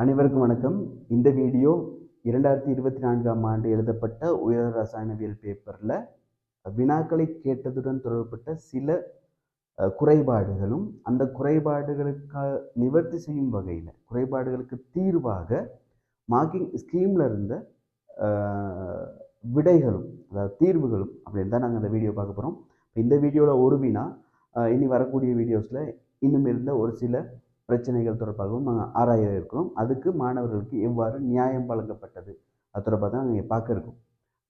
அனைவருக்கும் வணக்கம். இந்த வீடியோ இரண்டாயிரத்தி இருபத்தி நான்காம் ஆண்டு எழுதப்பட்ட உயர் ரசாயனவியல் பேப்பரில் வினாக்களை கேட்டதுடன் தொடர்பட்ட சில குறைபாடுகளும் அந்த குறைபாடுகளுக்கு நிவர்த்தி செய்யும் வகையில் குறைபாடுகளுக்கு தீர்வாக மார்க்கிங் ஸ்கீமில் இருந்த விடைகளும் அதாவது தீர்வுகளும் அப்படின்னு தான் நாங்கள் அந்த வீடியோ பார்க்க போகிறோம் இந்த வீடியோவில் ஒரு வினா இனி வரக்கூடிய வீடியோஸில் இன்னும் இருந்த ஒரு சில பிரச்சனைகள் தொடர்பாகவும் நாங்கள் ஆராய இருக்கிறோம் அதுக்கு மாணவர்களுக்கு எவ்வாறு நியாயம் வழங்கப்பட்டது? அது தொடர்பாக தான் நாங்கள் பார்க்க இருக்கோம்.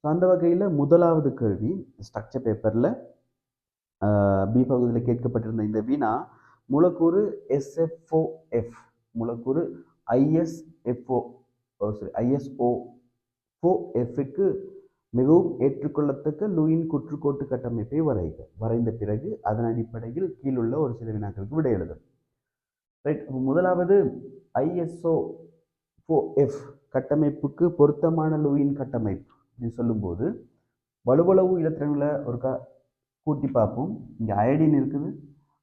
ஸோ அந்த வகையில் முதலாவது கேள்வி ஸ்ட்ரக்சர் பேப்பரில் பி பகுதியில் கேட்கப்பட்டிருந்த இந்த வினா மூலக்கூறு எஸ்எஃப்ஓஎஃப் மூலக்கூறு ஐஎஸ்எஃப்ஓ சாரி ஐஎஸ்ஓ ஃபோ எஃப்க்கு மிகவும் ஏற்றுக்கொள்ளத்தக்க லூயின் குற்றுக்கோட்டு கட்டமைப்பை வரைக வரைந்த பிறகு அதன் அடிப்படையில் கீழுள்ள ஒரு சில வினாக்களுக்கு விடை எழுதும் ரைட் முதலாவது ஐஎஸ்ஓ ஃபோ எஃப் கட்டமைப்புக்கு பொருத்தமான லூயின் கட்டமைப்பு அப்படின்னு சொல்லும்போது வலுவளவு இலத்திரங்களை ஒரு க கூட்டி பார்ப்போம். இங்கே அயடின் இருக்குது.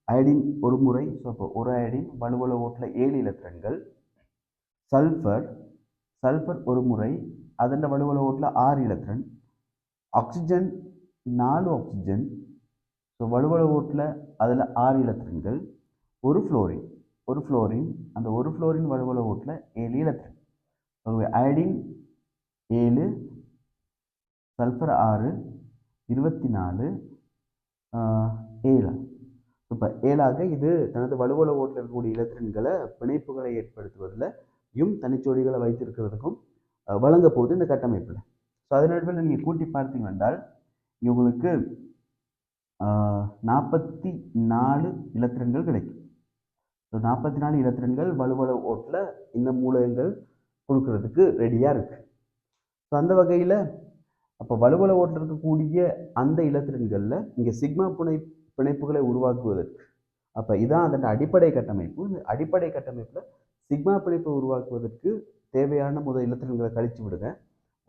அயடின் ஒரு முறை ஸோ அப்போ ஒரு அயடின் வலுவளவு ஓட்டில் ஏழு இலத்திரங்கள் சல்ஃபர் சல்ஃபர் ஒரு முறை அதில் வலுவளவு ஓட்டில் ஆறு இலத்திரன். ஆக்சிஜன் நாலு ஆக்சிஜன். ஸோ வலுவளவு ஓட்டில் அதில் ஆறு இலத்திரன்கள். ஒரு ஃப்ளோரின் ஒரு ஃப்ளோரின் அந்த ஒரு ஃப்ளோரின் வலுவல ஓட்டில் ஏழு இலத்திரன் ஆகவே அயடின் ஏழு சல்ஃபர் ஆறு இருபத்தி நாலு ஏழு. இப்போ ஏழாக இது தனது வலுவல ஓட்டில் இருக்கக்கூடிய இலத்திரன்களை பிணைப்புகளை ஏற்படுத்துவதில் தனிச்சோடிகளை வைத்திருக்கிறதுக்கும் வழங்க போகுது இந்த கட்டமைப்பில். ஸோ அதன் அடிப்படையில் நீங்கள் கூட்டி பார்த்தீங்க என்றால் இவங்களுக்கு உங்களுக்கு நாற்பத்தி நாலு இலத்திரன்கள் கிடைக்கும். ஸோ நாற்பத்தி நாலு இலத்திரன்கள் வலுவல ஓட்டில் இந்த மூலகங்கள் கொடுக்கறதுக்கு ரெடியாக இருக்குது ஸோ அந்த வகையில் அப்போ வலுவல ஓட்டில் இருக்கக்கூடிய அந்த இலத்திரன்களில் இங்கே சிக்மா புனை பிணைப்புகளை உருவாக்குவதற்கு அப்போ இதான் அதன் அடிப்படை கட்டமைப்பு. இந்த அடிப்படை கட்டமைப்பில் சிக்மா பிணைப்பை உருவாக்குவதற்கு தேவையான முதல் இலத்திரன்களை கழித்து விடுங்க.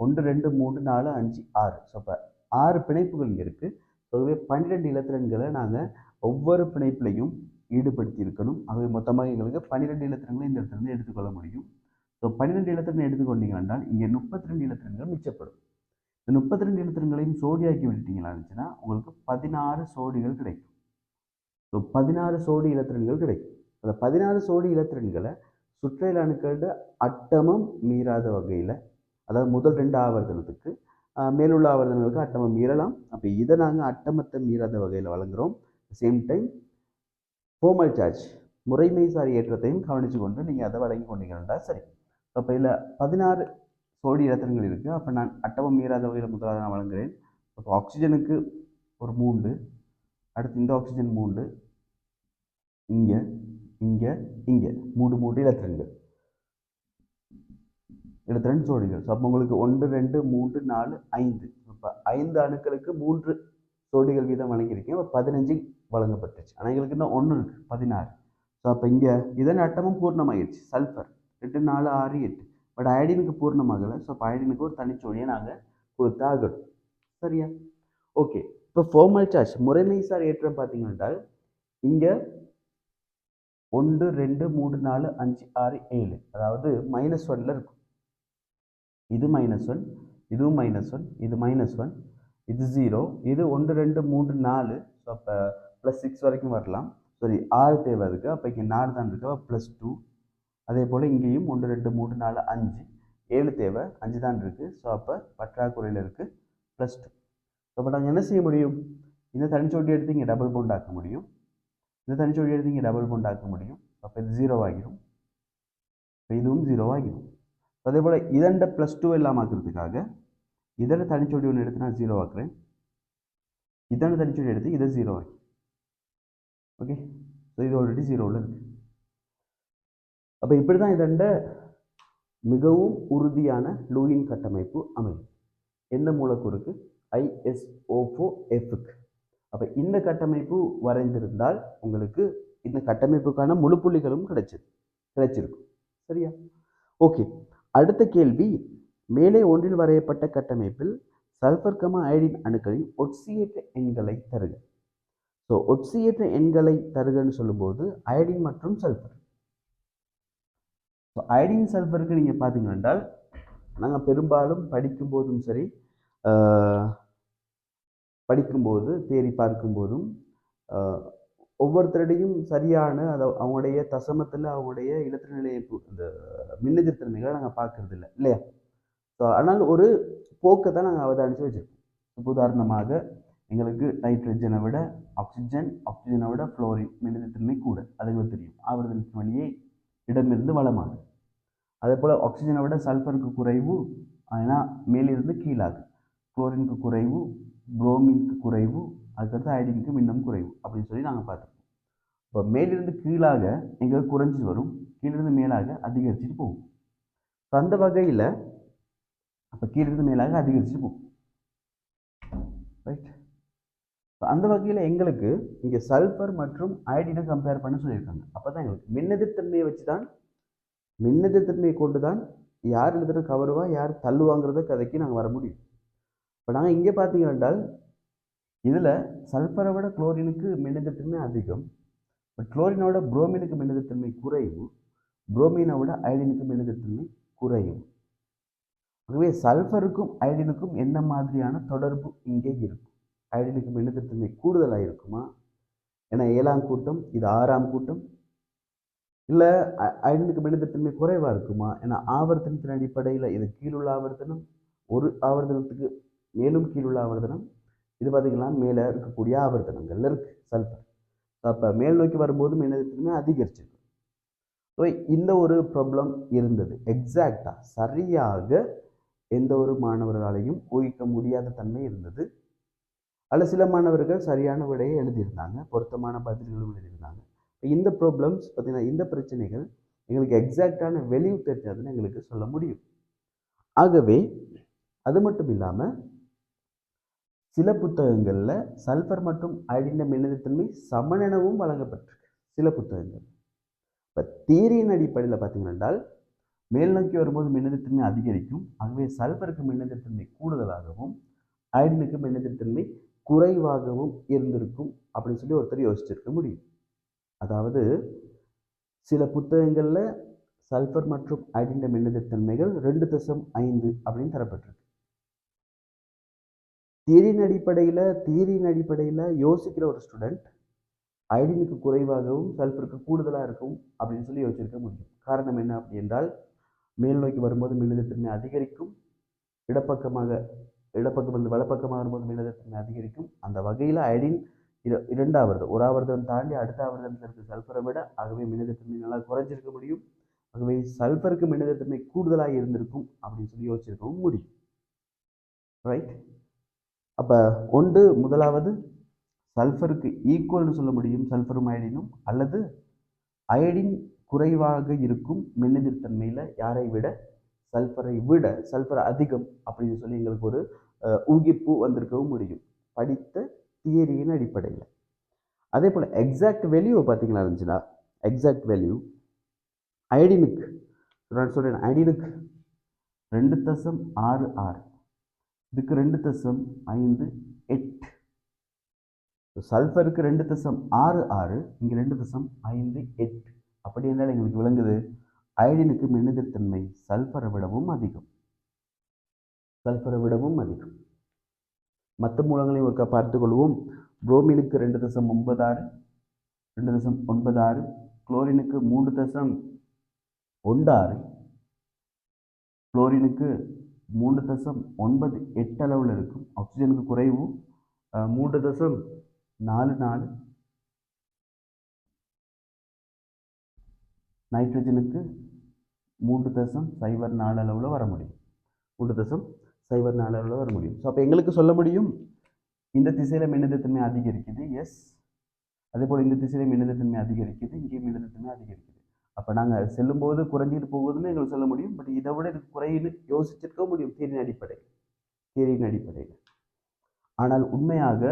ஒன்று ரெண்டு மூணு நாலு அஞ்சு ஆறு. ஸோ அப்போ ஆறு பிணைப்புகள் இங்கே இருக்குது ஆகவே பன்னிரெண்டு இலத்திரன்களை நாங்கள் ஒவ்வொரு பிணைப்புலையும் ஈடுபடுத்தி இருக்கணும் ஆகவே மொத்தமாக எங்களுக்கு பன்னிரெண்டு இலத்திரங்களை இந்த இடத்துல இருந்து எடுத்துக்கொள்ள முடியும். ஸோ பன்னிரெண்டு இலத்திரங்கள் எடுத்துக்கொண்டீங்கன்னா இங்கே முப்பத்தி ரெண்டு இலத்திரங்கள் மிச்சப்படும். இந்த முப்பத்தி ரெண்டு இலத்திரங்களையும் சோடியாக்கி விட்டுட்டீங்களா இருந்துச்சுன்னா உங்களுக்கு பதினாறு சோடிகள் கிடைக்கும். ஸோ பதினாறு சோடி இலத்திரன்கள் கிடைக்கும். அந்த பதினாறு சோடி இலத்திரன்களை சுற்றையில் அணுக்களோட அட்டமம் மீறாத வகையில் அதாவது முதல் ரெண்டு ஆவர்த்தனத்துக்கு மேலுள்ள ஆவர்த்தனங்களுக்கு அட்டமம் மீறலாம். அப்போ இதை நாங்கள் அட்டமத்தை மீறாத வகையில் வழங்குகிறோம். சேம் டைம் ஃபோமல் சார்ஜ் முறைமை சார் ஏற்றத்தையும் கவனித்து கொண்டு நீங்கள் அதை வழங்கி கொண்டீங்கன்னா சரி. அப்போ இதில் பதினாறு சோடி இலத்திரங்கள் இருக்குது அப்போ நான் அட்டவம் மீறாத வகையில் முதலாக நான் வழங்குகிறேன் அப்போ ஆக்சிஜனுக்கு ஒரு மூன்று. அடுத்து இந்த ஆக்சிஜன் மூன்று. இங்கே இங்கே இங்கே. மூன்று மூன்று இலத்திரண்டு இலத்திரன் சோடிகள். ஸோ அப்போ உங்களுக்கு ஒன்று ரெண்டு மூன்று நாலு ஐந்து. இப்போ ஐந்து அணுக்களுக்கு மூன்று சோடிகள் வீதம் வழங்கியிருக்கேன். பதினஞ்சு வழங்கப்பட்டுச்சு. ஆனால் எங்களுக்கு இன்னும் ஒன்று இருக்குது பதினாறு. ஸோ அப்போ இங்கே இதன் அட்டமும் பூர்ணமாகிடுச்சு சல்ஃபர் எட்டு நாலு ஆறு எட்டு. பட் அயடினுக்கு பூர்ணமாகலை. ஸோ அப்போ அயடினுக்கு ஒரு தனிச்சோடியை நாங்கள் கொடுத்து ஆகணும். சரியா? ஓகே இப்போ ஃபோமல் சார்ஜ் முறைமை சார் ஏற்றம் பார்த்தீங்கன்னா இங்கே ஒன்று ரெண்டு மூணு நாலு அஞ்சு ஆறு ஏழு. அதாவது மைனஸ் ஒன்ல இருக்கும். இது மைனஸ் ஒன் இதுவும் மைனஸ் ஒன் இது மைனஸ் ஒன் இது ஜீரோ இது ஒன்று ரெண்டு மூன்று நாலு. ஸோ அப்போ ப்ளஸ் சிக்ஸ் வரைக்கும் வரலாம். சாரி ஆறு தேவை இருக்குது அப்போ இங்கே நாலு தான் இருக்கா. ப்ளஸ் டூ அதே போல் இங்கேயும் ஒன்று ரெண்டு மூணு நாலு அஞ்சு. ஏழு தேவை. அஞ்சு தான் இருக்குது ஸோ அப்போ பற்றாக்குறையில் இருக்குது ப்ளஸ் டூ ஸோ அப்போ நாங்கள் என்ன செய்ய முடியும்? இந்த தனிச்சோட்டி எடுத்து இங்கே டபுள் பவுண்ட் ஆக்க முடியும். இந்த தனிச்சோட்டி எடுத்து இங்கே டபுள் பவுண்ட் ஆக்க முடியும். அப்போ இது ஜீரோ ஆகிரும். இப்போ இதுவும் ஜீரோ ஆகிரும். அதே போல் இதண்ட ப்ளஸ் டூ எல்லாம் ஆக்குறதுக்காக இதோட தனிச்சோடி ஒன்று எடுத்து நான் ஜீரோ ஆக்குறேன். இதண்ட தனிச்சோடி எடுத்து இதை ஜீரோ ஆக்கி. ஓகே ஸோ இது ஆல்ரெடி ஜீரோவில் இருக்குது அப்போ இப்படி தான் இதண்ட மிகவும் உறுதியான லூயின் கட்டமைப்பு அமையும். எந்த மூலக்கூறுக்கு? ஐஎஸ்ஓஃபோ எஃப்க்கு அப்போ இந்த கட்டமைப்பு வரைந்திருந்தால் உங்களுக்கு இந்த கட்டமைப்புக்கான முழு புள்ளிகளும் கிடைச்சது கிடைச்சிருக்கும். சரியா? ஓகே அடுத்த கேள்வி. மேலே ஒன்றில் வரையப்பட்ட கட்டமைப்பில் சல்ஃபர் கமா அயடின் அணுக்களின் ஒட்சியேற்ற எண்களை தருக. ஸோ ஒட்சியற்ற எண்களை தருகன்னு சொல்லும்போது அயடின் மற்றும் சல்ஃபர் ஸோ அயடின் சல்ஃபருக்கு நீங்கள் பார்த்தீங்க என்றால் நாங்கள் பெரும்பாலும் படிக்கும்போதும் சரி படிக்கும்போது தேறி பார்க்கும்போதும் ஒவ்வொருத்தருடையும் சரியான அதை அவங்களுடைய தசமத்தில் அவங்களுடைய இலத்திர நிலையை பு- இந்த மின்னெதிர்த்தன்மைகளை நாங்கள் பார்க்கறது இல்லை இல்லையா? ஸோ ஆனால் ஒரு போக்கை தான் நாங்கள் அவதானித்து வச்சுருக்கோம். உதாரணமாக எங்களுக்கு நைட்ரஜனை விட ஆக்சிஜன் ஆக்சிஜனை விட ஃப்ளோரின் மின்னெதிர்த்தன்மை கூட. அதுங்களுக்கு தெரியும். ஆவர்த்தனத்தின் வழியே இடமிருந்து வளமாகுது அதே போல் ஆக்சிஜனை விட சல்ஃபருக்கு குறைவு ஆனால் மேலிருந்து கீழாகும் குளோரினுக்கு குறைவு புரோமினுக்கு குறைவு அதுக்கடுத்து அயடினுக்கு மின்னம் குறைவு அப்படின்னு சொல்லி நாங்கள் பார்த்துருக்கோம். இப்போ மேலிருந்து கீழாக எங்களுக்கு குறைஞ்சி வரும். கீழிருந்து மேலாக அதிகரிச்சுட்டு போகும். ஸோ அந்த வகையில் அப்போ கீழிருந்து மேலாக அதிகரிச்சுட்டு போகும். ரைட் அந்த வகையில் எங்களுக்கு இங்கே சல்ஃபர் மற்றும் அயடினை கம்பேர் பண்ண சொல்லியிருக்காங்க. அப்போ தான் எங்களுக்கு மின்னெதிர்த்தன்மையை வச்சு தான் மின்னெதிர்த்தன்மையை கொண்டு தான் யார் எழுதுகிற கவருவா யார் தள்ளுவாங்கிறத கதைக்கு நாங்கள் வர முடியும். இப்போ நாங்கள் இங்கே பார்த்தீங்க என்றால் இதில் சல்ஃபரை விட குளோரினுக்கு மின்னெதிர்த்தன்மை அதிகம். பட் குளோரினோட புரோமினுக்கு மின்னெதிர்த்தன்மை குறைவு. புரோமினை விட அயடினுக்கு மின்னெதிர்த்தன்மை குறையும் ஆகவே சல்ஃபருக்கும் அயடினுக்கும் என்ன மாதிரியான தொடர்பு இங்கே இருக்கும்? ஐடென்டிக்கும் மின்னெதிர்த்தன்மை கூடுதலாக இருக்குமா? ஏன்னா ஏழாம் கூட்டம் இது ஆறாம் கூட்டம். இல்லை ஐடென்டிக்கும் மின்னெதிர்த்தன்மை குறைவாக இருக்குமா? ஏன்னா ஆவர்த்தனத்தின் அடிப்படையில் இது கீழுள்ள ஆவர்த்தனம் ஒரு ஆவர்த்தனத்துக்கு மேலும் கீழுள்ள ஆவர்த்தனம். இது பார்த்திங்கன்னா மேலே இருக்கக்கூடிய ஆவர்த்தனங்கள்ல இருக்குது சல்ஃபர் அப்போ மேல் நோக்கி வரும்போது மின்னெதிர்த்தன்மை அதிகரிச்சிருக்கு. ஸோ இந்த ஒரு ப்ராப்ளம் இருந்தது. எக்ஸாக்டாக சரியாக எந்த ஒரு மாணவர்களாலையும் ஊகிக்க முடியாத தன்மை இருந்தது. அதில் சில மாணவர்கள் சரியான விடையை எழுதியிருந்தாங்க பொருத்தமான பதில்களும் எழுதியிருந்தாங்க. இந்த ப்ராப்ளம்ஸ் பார்த்திங்கன்னா இந்த பிரச்சனைகள் எங்களுக்கு எக்ஸாக்டான வெளியூ தெரிஞ்சதுன்னு எங்களுக்கு சொல்ல முடியும். ஆகவே அது மட்டும் இல்லாமல் சில புத்தகங்களில் சல்ஃபர் மற்றும் அயடின மின்னதித்தன்மை சமனெனவும் வழங்கப்பட்டிருக்கு சில புத்தகங்கள். இப்போ தியரியின் அடிப்படையில் பார்த்தீங்கன்னா என்றால் மேல் நோக்கி வரும்போது மின்னதத்தன்மை அதிகரிக்கும் ஆகவே சல்ஃபருக்கு மின்னதத்தன்மை கூடுதலாகவும் அயடினுக்கு மின்னதித்தன்மை குறைவாகவும் இருந்திருக்கும் அப்படின்னு சொல்லி ஒருத்தர் யோசிச்சிருக்க முடியும். அதாவது சில புத்தகங்களில் சல்ஃபர் மற்றும் அயடின மின்னதித்தன்மைகள் ரெண்டு தசம் ஐந்து அப்படின்னு தரப்பட்டிருக்கு. தியரியின் அடிப்படையில் தியரின் அடிப்படையில் யோசிக்கிற ஒரு ஸ்டூடெண்ட் அயடினுக்கு குறைவாகவும் சல்ஃபருக்கு கூடுதலாக இருக்கும் அப்படின்னு சொல்லி யோசிச்சிருக்க முடியும். காரணம் என்ன அப்படி என்றால் மேல் நோக்கி வரும்போது மின்னதித்தன்மை அதிகரிக்கும் இடப்பக்கமாக இடப்பக்கமிருந்து வலப்பக்கமாக வரும்போது மின்னதித்தன்மை அதிகரிக்கும். அந்த வகையில் அயடின் இர இரண்டாவது ஒரு ஆவர்த்தனம் தாண்டி அடுத்த ஆவர்த்தனத்தில் இருக்க சல்ஃபரை விட ஆகவே மின்னதத்தன்மை நல்லா குறைஞ்சிருக்க முடியும். ஆகவே சல்ஃபருக்கு மின்னதத்தன்மை கூடுதலாக இருந்திருக்கும் அப்படின்னு சொல்லி யோசிச்சிருக்கவும் முடியும். ரைட் அப்போ ஒன்று முதலாவது சல்ஃபருக்கு ஈக்குவல்னு சொல்ல முடியும் சல்ஃபரும் அயடினும். அல்லது அயடின் குறைவாக இருக்கும் மின்னெதிர்த்தன்மையில் யாரை விட? சல்ஃபரை விட சல்ஃபர் அதிகம் அப்படின்னு சொல்லி எங்களுக்கு ஒரு ஊகிப்பு வந்திருக்கவும் முடியும். படித்த தியரியின் அடிப்படையில். அதே போல் எக்ஸாக்ட் வேல்யூ பார்த்தீங்களா இருந்துச்சுன்னா எக்ஸாக்ட் வேல்யூ ஐடினுக்கு நான் சொல்கிறேன் ஐடினுக்கு ரெண்டு தசம் ஆறு ஆறு. இதுக்கு ரெண்டு தசம் ஐந்து எட்டு. சல்ஃபருக்கு ரெண்டு தசம் ஆறு ஆறு இங்கே ரெண்டு தசம் ஐந்து எட்டு. அப்படி என்றால் எங்களுக்கு விளங்குது அயடினுக்கு மின்னதிர்த்தன்மை சல்ஃபரை விடவும் அதிகம். சல்ஃபரை விடவும் அதிகம். மற்ற மூலங்களையும் ஒருக்கா பார்த்துக்கொள்வோம் புரோமினுக்கு ரெண்டு தசம் ஒன்பது ஆறு ரெண்டு தசம் ஒன்பது ஆறு குளோரினுக்கு மூன்று தசம் ஒன்று ஆறு குளோரினுக்கு மூன்று தசம் ஒன்பது எட்டு அளவில் இருக்கும். ஆக்சிஜனுக்கு குறைவு மூன்று தசம் நாலு நாலு. நைட்ரஜனுக்கு மூன்று தசம் சைபர் நாலு அளவில் வர முடியும். மூன்று தசம் சைபர் நாளில் அளவில் வர முடியும். ஸோ அப்போ எங்களுக்கு சொல்ல முடியும் இந்த திசையில் மின்னதித்தன்மை அதிகரிக்குது எஸ் அதே போல் இந்த திசையில் மின்னதித்தன்மை அதிகரிக்குது இங்கே மின்னதித்தன்மை அதிகரிக்குது. அப்போ நாங்கள் செல்லும்போது குறைஞ்சிட்டு போகுதுன்னு எங்களுக்கு சொல்ல முடியும் பட் இதை விட இது குறையின்னு யோசிச்சிருக்க முடியும் தீரின் அடிப்படையில். தேரின் அடிப்படையில். ஆனால் உண்மையாக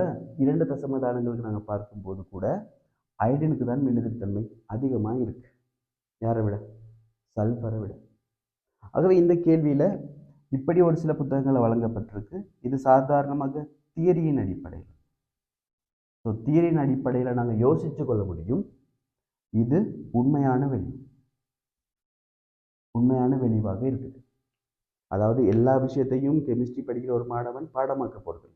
இரண்டு தசமதானங்களுக்கு நாங்கள் பார்க்கும்போது கூட அயடினுக்கு தான் மின்னதிர்த்தன்மை அதிகமாக இருக்குது யாரை விட? சல்ஃபரை விட. ஆகவே இந்த கேள்வியில் இப்படி ஒரு சில புத்தகங்கள் வழங்கப்பட்டிருக்கு. இது சாதாரணமாக தியரியின் அடிப்படையில். ஸோ தியரியின் அடிப்படையில் நாங்கள் யோசித்து கொள்ள முடியும். இது உண்மையான வெளி. உண்மையான வெளிவாக இருக்குது. அதாவது எல்லா விஷயத்தையும் கெமிஸ்ட்ரி படிக்கிற ஒரு மாணவன் பாடமாக்க போகிறது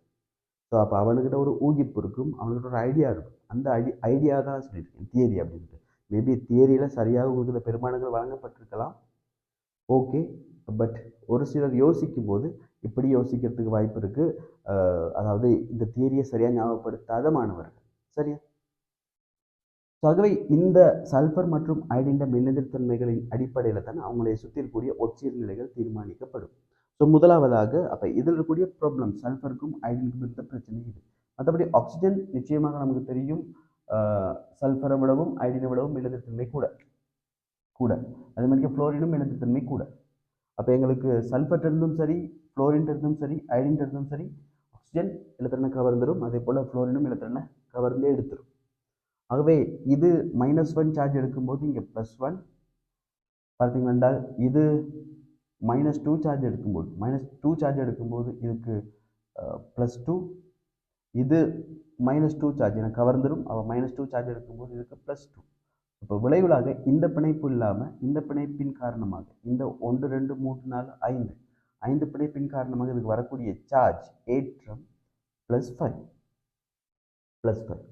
ஸோ அப்போ அவனுக்கிட்ட ஒரு ஊகிப்பு இருக்கும். அவனுக்கிட்ட ஒரு ஐடியா இருக்கும். அந்த ஐடி ஐடியா தான் சொல்லியிருக்கேன். தியரி அப்படின்ட்டு. மேபி தியரியில் சரியாக உங்களுக்கு பெருமானங்கள் வழங்கப்பட்டிருக்கலாம். ஓகே பட் ஒரு சிலர் யோசிக்கும் போது இப்படி யோசிக்கிறதுக்கு வாய்ப்பு இருக்குது அதாவது இந்த தியரியை சரியாக ஞாபகப்படுத்தாத மாணவர்கள். சரியா? ஸோ ஆகவே இந்த சல்ஃபர் மற்றும் ஐடின்ட மின்னெதிர்த்தன்மைகளின் அடிப்படையில் தான் அவங்களை சுற்றி இருக்கக்கூடிய நிலைகள் தீர்மானிக்கப்படும். ஸோ முதலாவதாக அப்போ இதில் இருக்கக்கூடிய ப்ராப்ளம் சல்ஃபருக்கும் ஐடினுக்கும் இருந்த பிரச்சனை இது. மற்றபடி ஆக்சிஜன் நிச்சயமாக நமக்கு தெரியும். சல்ஃபரை விடவும் ஐடினை விடவும் மின்னெதிர்த்தன்மை கூட. கூட. அதே மாதிரி ஃப்ளோரினும் மின்னெதிர்த்தன்மை கூட. அப்போ எங்களுக்கு சல்ஃபர் இருந்தும் சரி ஃப்ளோரின் இருந்தும் சரி அயடின் இருந்தும் சரி ஆக்சிஜன் இலத்திரனை கவர்ந்துடும் அதே போல் ஃப்ளோரினும் இலத்திரனை கவர்ந்தே எடுத்துரும். ஆகவே இது மைனஸ் ஒன் சார்ஜ் எடுக்கும்போது இங்கே ப்ளஸ் ஒன் பார்த்தீங்கன்னா இது மைனஸ் டூ சார்ஜ் எடுக்கும்போது மைனஸ் டூ சார்ஜ் எடுக்கும்போது இதுக்கு ப்ளஸ் டூ இது மைனஸ் டூ சார்ஜ் எனக்கு கவர்ந்துடும் அவள் மைனஸ் டூ சார்ஜ் எடுக்கும்போது இதுக்கு ப்ளஸ் டூ இப்போ விளைவுலாக இந்த பிணைப்பு இல்லாமல் இந்த பிணைப்பின் காரணமாக இந்த ஒன்று ரெண்டு மூன்று நாலு ஐந்து. ஐந்து பிணைப்பின் காரணமாக இதுக்கு வரக்கூடிய சார்ஜ் ஏற்றம் ப்ளஸ் ஃபைவ் ப்ளஸ் ஃபைவ்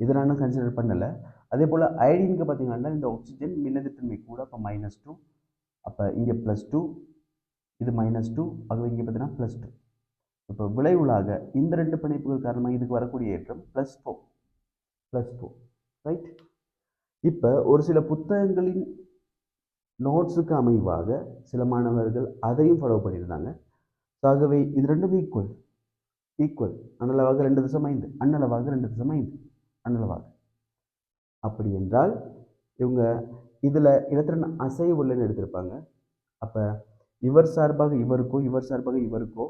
இதை நான் கன்சிடர் பண்ணலை. அதே போல் ஐடினுக்கு பார்த்தீங்கன்னா இந்த ஆக்சிஜன் மின்னதித்தன்மை கூட அப்போ மைனஸ் டூ அப்போ இங்கே ப்ளஸ் டூ இது மைனஸ் டூ ஆகவே இங்கே பார்த்தீங்கன்னா ப்ளஸ் டூ இப்போ விளைவுலாக இந்த ரெண்டு பிணைப்புகள் காரணமாக இதுக்கு வரக்கூடிய ஏற்றம் plus four plus four right இப்போ ஒரு சில புத்தகங்களின் நோட்ஸுக்கு அமைவாக சில மாணவர்கள் அதையும் ஃபாலோ பண்ணியிருந்தாங்க. ஆகவே இது ரெண்டும் ஈக்குவல் ஈக்குவல் அன்னளவாக ரெண்டு தசம் ஐந்து. அன்னளவாக ரெண்டு தசம் ஐந்து. அன்னளவாக. அப்படி என்றால் இவங்க இதில் இலத்திரன் அசைவுள்ளன்னு எடுத்திருப்பாங்க. அப்போ இவர் சார்பாக இவருக்கோ இவர் சார்பாக இவருக்கோ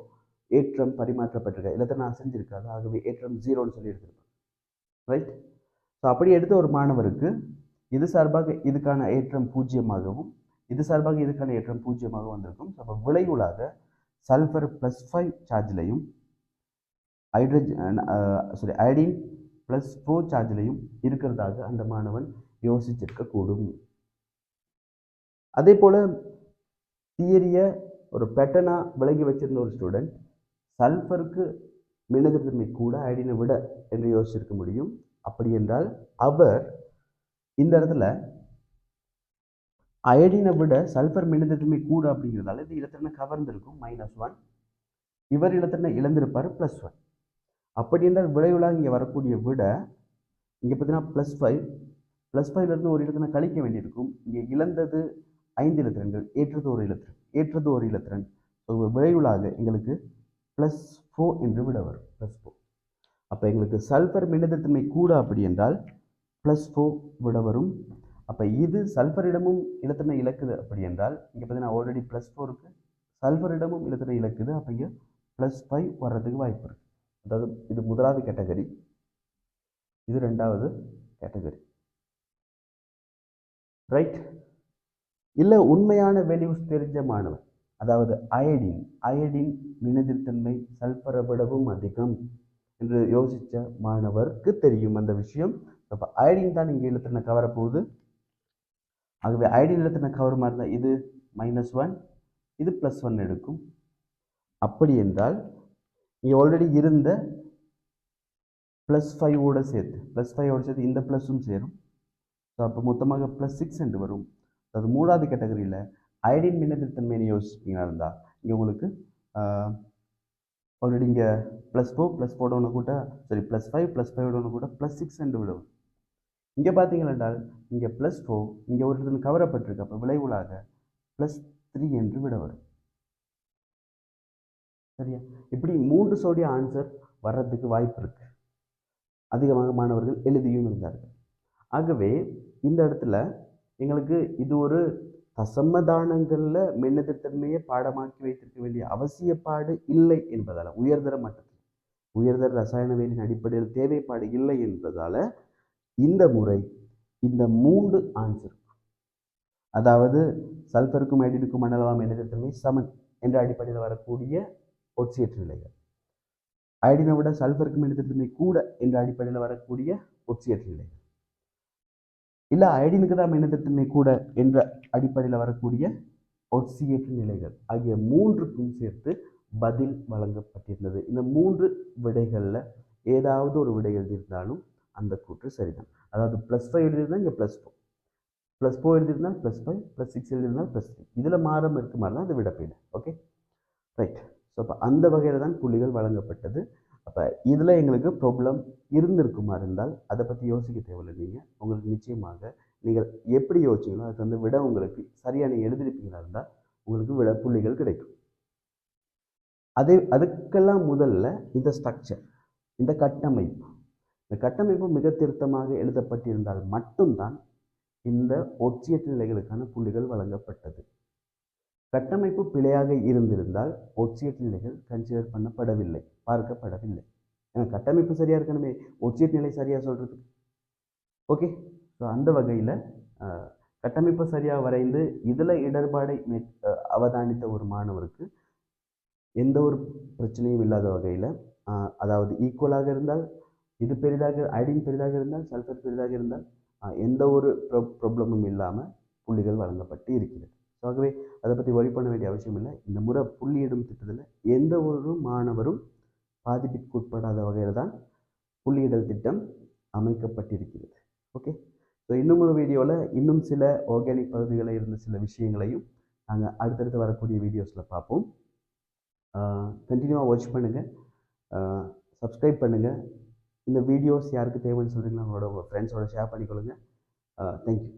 ஏற்றம் பரிமாற்றப்பட்டிருக்க. இலத்திரன் அசைஞ்சிருக்காது. ஆகவே ஏற்றம் ஜீரோன்னு சொல்லி எடுத்திருப்பாங்க. ரைட் ஸோ அப்படி எடுத்த ஒரு மாணவருக்கு இது சார்பாக இதுக்கான ஏற்றம் பூஜ்ஜியமாகவும் இது சார்பாக இதுக்கான ஏற்றம் பூஜ்ஜியமாக வந்திருக்கும். ஸோ அப்போ விளைவுலாக sulphur plus five சார்ஜ்லையும் hydrogen sorry iodine plus four சார்ஜ்லையும் இருக்கிறதாக அந்த மாணவன் யோசிச்சிருக்கக்கூடும் அதே போல் தியரியை ஒரு பேட்டர்னாக விலகி வச்சிருந்த ஒரு ஸ்டூடெண்ட் சல்ஃபருக்கு மின்னதிர்த்தன்மை கூட அயடினை விட என்று யோசிச்சிருக்க முடியும். அப்படி என்றால் அவர் இந்த இடத்துல அயடினை விட சல்ஃபர் மின்னதிர்த்தன்மை கூட அப்படிங்கிறதால இது இலத்திரனை கவர்ந்திருக்கும். மைனஸ் ஒன் இவர் இலத்திரனை இழந்திருப்பார் ப்ளஸ் ஒன் அப்படி என்றால் விளைவுலாக இங்கே வரக்கூடிய விட இங்கே பார்த்தீங்கன்னா ப்ளஸ் ஃபைவ் ப்ளஸ் ஃபைவ்லேருந்து ஒரு இலத்திரனை கழிக்க வேண்டியிருக்கும். இங்கே இழந்தது ஐந்து இலத்திரன்கள் ஏற்றது ஒரு இலத்திரன் ஏற்றது ஒரு இலத்திரன். ஸோ விளைவுலாக எங்களுக்கு ப்ளஸ் ஃபோர் என்று விட வரும். ப்ளஸ் ஃபோர் அப்போ எங்களுக்கு சல்ஃபர் மின்னதிர்த்தன்மை கூட அப்படி என்றால் ப்ளஸ் ஃபோர் விட வரும். அப்போ இது சல்ஃபரிடமும் இலத்தனை இழக்குது அப்படி என்றால் இங்கே பார்த்தீங்கன்னா ஆல்ரெடி ப்ளஸ் ஃபோருக்கு சல்ஃபரிடமும் இலத்தனை இழக்குது. அப்போ இங்கே ப்ளஸ் ஃபைவ் வர்றதுக்கு வாய்ப்பு இருக்குது அதாவது இது முதலாவது கேட்டகரி இது ரெண்டாவது கேட்டகரி ரைட் இல்லை உண்மையான வேல்யூஸ் தெரிஞ்ச மாணவன் அதாவது அயடின் அயடின் வினதிர்த்தன்மை சல்ஃபரை விடவும் அதிகம். என்று யோசித்த மாணவருக்கு தெரியும் அந்த விஷயம். அப்போ அயடின் தான் இங்கே இழுத்தின கவரப்போகுது ஆகவே அயடின் இழுத்துன கவர் மாதிரி இது மைனஸ் ஒன் இது ப்ளஸ் ஒன் எடுக்கும். அப்படி என்றால் இங்கே ஆல்ரெடி இருந்த ப்ளஸ் ஃபைவோட சேர்த்து ப்ளஸ் ஃபைவோட சேர்த்து இந்த ப்ளஸ்ஸும் சேரும். ஸோ அப்போ மொத்தமாக ப்ளஸ் சிக்ஸ் என்று வரும். அது மூணாவது கேட்டகரியில் அயடின் மின்னதிர்த்தன்மையை யோசிப்பீங்களா இருந்தால் இங்கே உங்களுக்கு ஆல்ரெடி இங்கே ப்ளஸ் ஃபோர் ப்ளஸ் ஃபோர் ஒன்று கூட sorry plus five plus five ஒன்று கூட ப்ளஸ் சிக்ஸ் என்று விடும். இங்கே பார்த்தீங்கன்னா என்றால் இங்கே ப்ளஸ் ஃபோர் இங்கே ஒரு இடத்துல கவரப்பட்டிருக்கு. அப்போ விளைவுலாக ப்ளஸ் த்ரீ என்று விட வரும். சரியா? இப்படி மூன்று சோடிய ஆன்சர் வர்றதுக்கு வாய்ப்பு இருக்கு. அதிகமாக மாணவர்கள் எழுதியும் இருந்தார்கள். ஆகவே இந்த இடத்துல எங்களுக்கு இது ஒரு தசமதானங்களில் மின்னதிர்த்தன்மையை பாடமாக்கி வைத்திருக்க வேண்டிய அவசியப்பாடு இல்லை என்பதால் உயர்தர மட்டத்தில். உயர்தர ரசாயன வேலின் அடிப்படையில் தேவைப்பாடு இல்லை என்பதால் இந்த முறை இந்த மூன்று ஆன்சர் அதாவது சல்ஃபருக்கும் ஐடினுக்கும் மணலவா மின்னதிர்த்தன்மை சமன் என்ற அடிப்படையில் வரக்கூடிய ஒட்சியற்ற நிலைகள். ஐடினை விட சல்பருக்கும் மின்னதிர்த்தன்மை கூட என்ற அடிப்படையில் வரக்கூடிய ஒட்சியற்ற நிலைகள். இல்லை அயடினுக்கு தான் மின்னதிர்த்தன்மை கூட என்ற அடிப்படையில் வரக்கூடிய ஒட்சியேற்ற நிலைகள் ஆகிய மூன்றுக்கும் சேர்த்து பதில் வழங்கப்பட்டிருந்தது. இந்த மூன்று விடைகளில் ஏதாவது ஒரு விடை எழுதியிருந்தாலும் அந்த கூற்று சரிதான். அதாவது ப்ளஸ் ஃபைவ் எழுதியிருந்தால் இங்கே ப்ளஸ் ஃபோர் ப்ளஸ் ஃபோர் எழுதியிருந்தால் ப்ளஸ் ஃபைவ் ப்ளஸ் சிக்ஸ் எழுதியிருந்தால் ப்ளஸ் த்ரீ இதில் மாறம் இருக்க மாதிரி தான் அது விடப்பீடு ஓகே ரைட் ஸோ அப்போ அந்த வகையில் தான் புள்ளிகள் வழங்கப்பட்டது. அப்போ இதில் எங்களுக்கு ப்ராப்ளம் இருந்திருக்குமா இருந்தால் அதை பற்றி யோசிக்க தேவையில்லை. நீங்கள் உங்களுக்கு நிச்சயமாக நீங்கள் எப்படி யோசிச்சிங்களோ அதுக்கு வந்து விட உங்களுக்கு சரியான எழுதிருப்பீங்களா இருந்தால் உங்களுக்கு விட புள்ளிகள் கிடைக்கும். அதே அதுக்கெல்லாம் முதல்ல இந்த ஸ்ட்ரக்சர் இந்த கட்டமைப்பு. இந்த கட்டமைப்பு மிக திருத்தமாக எழுதப்பட்டிருந்தால் மட்டும்தான் இந்த ஒற்சியற்ற நிலைகளுக்கான புள்ளிகள் வழங்கப்பட்டது. கட்டமைப்பு பிழையாக இருந்திருந்தால் ஒற்சியற்ற நிலைகள் கன்சிடர் பண்ணப்படவில்லை. பார்க்கப்படவில்லை. ஏன்னா கட்டமைப்பு சரியாக இருக்கணுமே? ஒற்சியற்ற நிலை சரியாக சொல்கிறதுக்கு ஓகே ஸோ அந்த வகையில் கட்டமைப்பு சரியாக வரைந்து இதில் இடர்பாடை மே அவதானித்த ஒரு மாணவருக்கு எந்த ஒரு பிரச்சனையும் இல்லாத வகையில் அதாவது ஈக்குவலாக இருந்தால் இது பெரிதாக ஐடின் பெரிதாக இருந்தால் சல்ஃபர் பெரிதாக இருந்தால் எந்த ஒரு ப்ரோ ப்ராப்ளமும் இல்லாமல் புள்ளிகள் வழங்கப்பட்டு இருக்கிறது. ஸோ ஆகவே அதை பற்றி ஒரி பண்ண வேண்டிய அவசியம் இல்லை. இந்த முறை புள்ளியிடும் திட்டத்தில் எந்த ஒரு மாணவரும் பாதிப்பிற்குட்படாத வகையில் தான் புள்ளியிடல் திட்டம் அமைக்கப்பட்டிருக்கிறது. ஓகே ஸோ இன்னும் ஒரு வீடியோவில் இன்னும் சில ஆர்கானிக் பகுதிகளில் இருந்த சில விஷயங்களையும் நாங்கள் அடுத்தடுத்து வரக்கூடிய வீடியோஸில் பார்ப்போம். கண்டினியூவாக வாட்ச் பண்ணுங்கள் சப்ஸ்கிரைப் பண்ணுங்கள் இந்த வீடியோஸ் யாருக்கு தேவைன்னு சொல்கிறீங்களா உங்களோட உங்கள் ஃப்ரெண்ட்ஸோட ஷேர் பண்ணிக்கொள்ளுங்கள் தேங்க்யூ